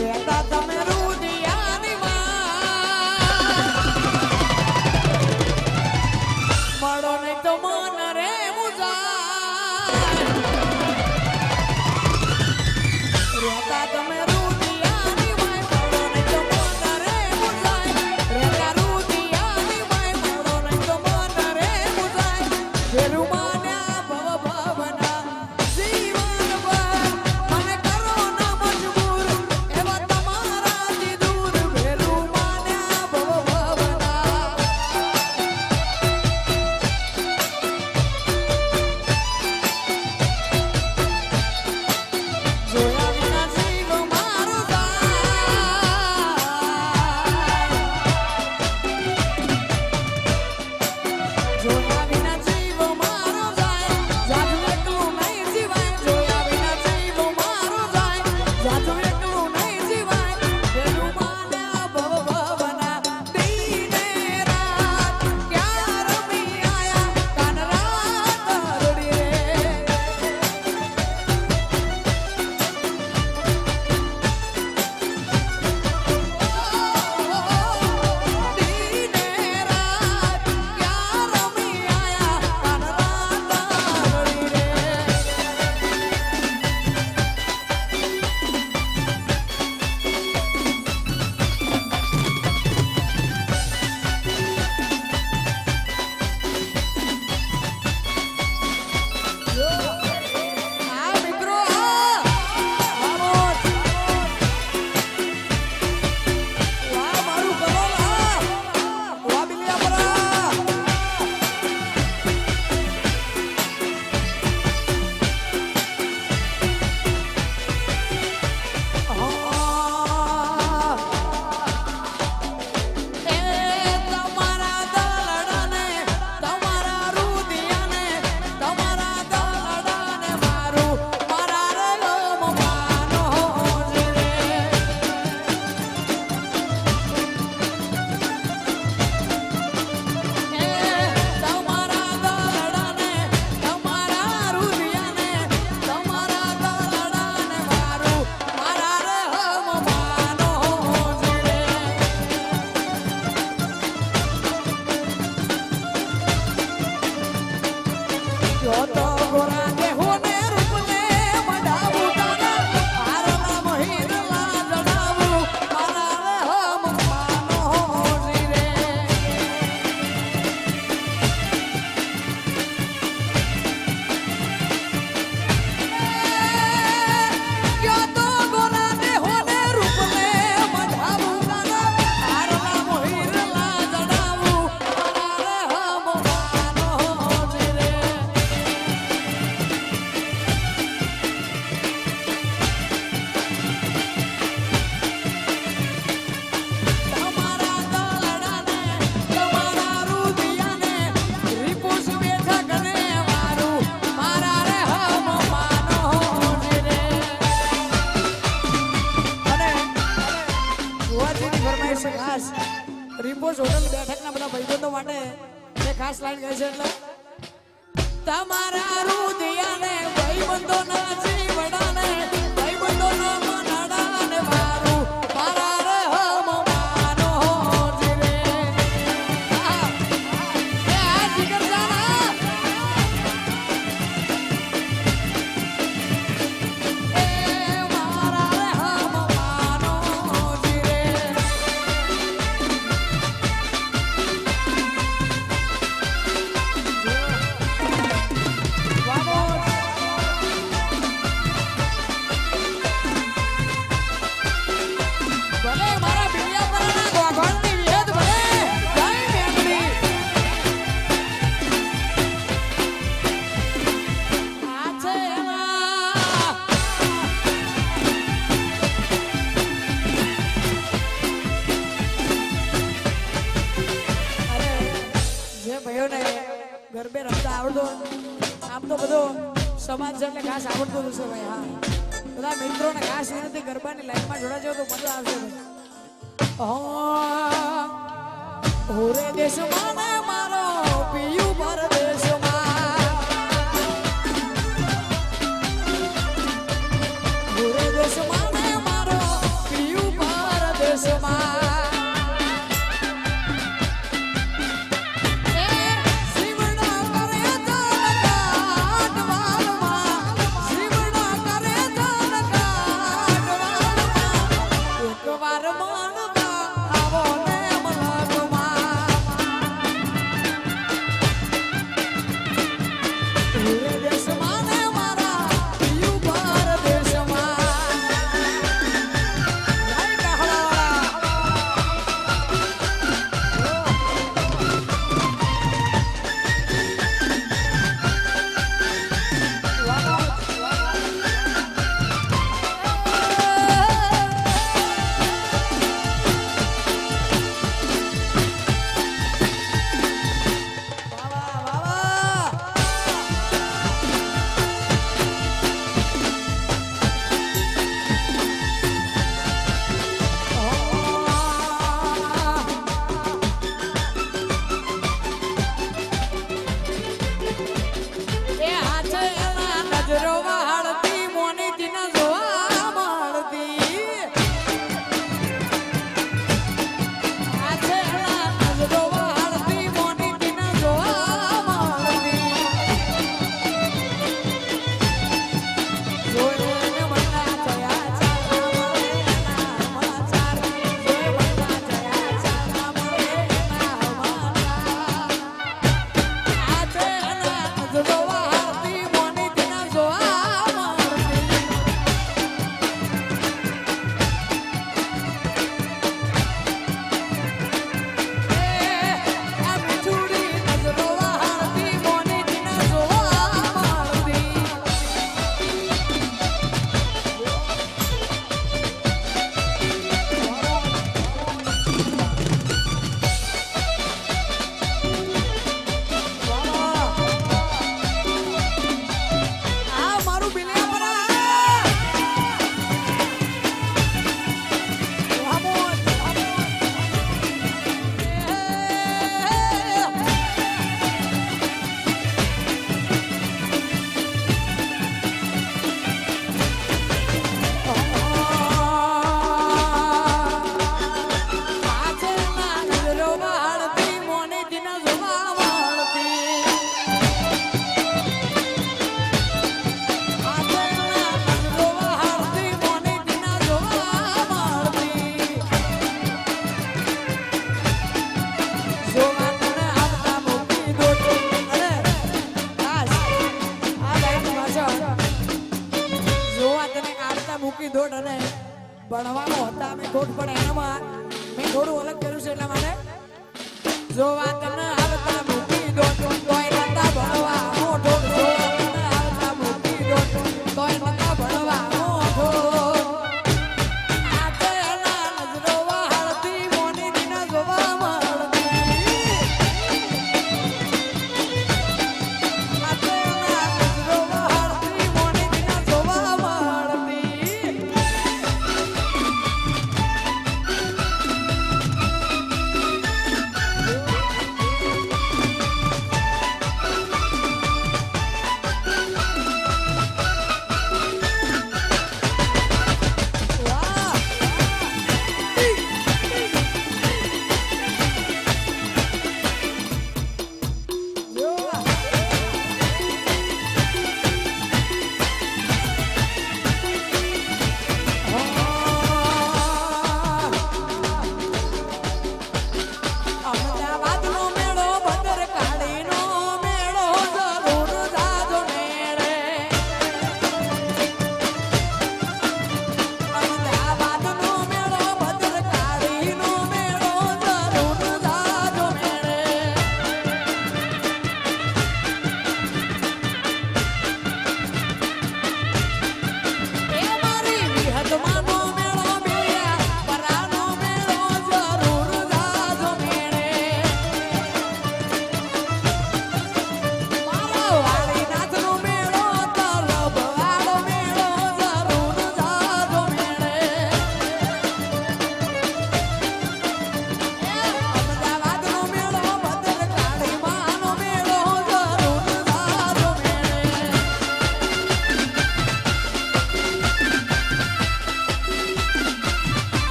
રહેતા તમે ખાસ રિમ્પોઝ હોટલ બેઠકના બધા ભાઈબંધો માટે જે ખાસ લાઈન ગઈ છે એટલે તમારા રુદિયાને ભાઈબંધો ના જીવડાને આ સીનથી ગરબાની લાઈનમાં જોડાજો તો મજા આવશે હોરે દેશ માને મારો પીયું ભર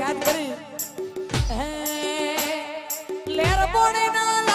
યાદ કરી. હે લેર બોડે ના